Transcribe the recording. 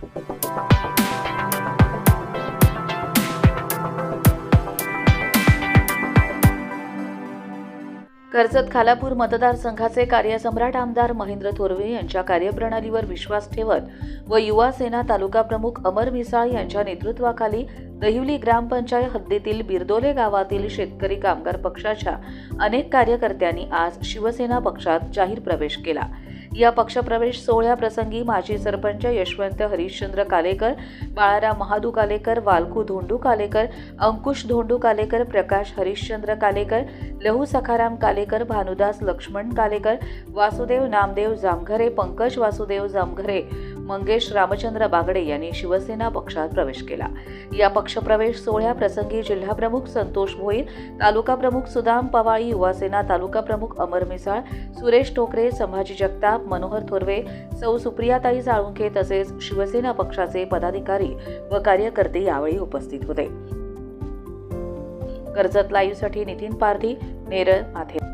कर्जत खालापूर मतदारसंघाचे कार्यसम्राट आमदार महेंद्र थोरवे यांच्या कार्यप्रणालीवर विश्वास ठेवत व युवा सेना तालुका प्रमुख अमर मिसाळ यांच्या नेतृत्वाखाली दहिवली ग्रामपंचायत हद्दीतील बिरदोले गावातील शेतकरी कामगार पक्षाच्या अनेक कार्यकर्त्यांनी आज शिवसेना पक्षात जाहीर प्रवेश केला. या पक्षप्रवेश सोहळ्याप्रसंगी माजी सरपंच यशवंत हरिश्चंद्र कालेकर बाळाराम महादू कालेकर वालकू धोंडू कालेकर अंकुश धोंडू कालेकर प्रकाश हरिश्चंद्र कालेकर लहू सखाराम कालेकर भानुदास लक्ष्मण कालेकर वासुदेव नामदेव जामघरे पंकज वासुदेव जामघरे मंगेश रामचंद्र बागडे यांनी शिवसेना पक्षात प्रवेश केला. या पक्षप्रवेश सोहळ्याप्रसंगी जिल्हाप्रमुख संतोष भोईर तालुका प्रमुख सुदाम पवाळी युवासेना तालुका प्रमुख अमर मिसाळ सुरेश टोकरे संभाजी जगताप मनोहर थोरवे सौ सुप्रियाताई साळुंखे तसेच शिवसेना पक्षाचे पदाधिकारी व कार्यकर्ते यावेळी उपस्थित होते. कर्जत लाईव्हसाठी नितीन पारधी नेरळ माथे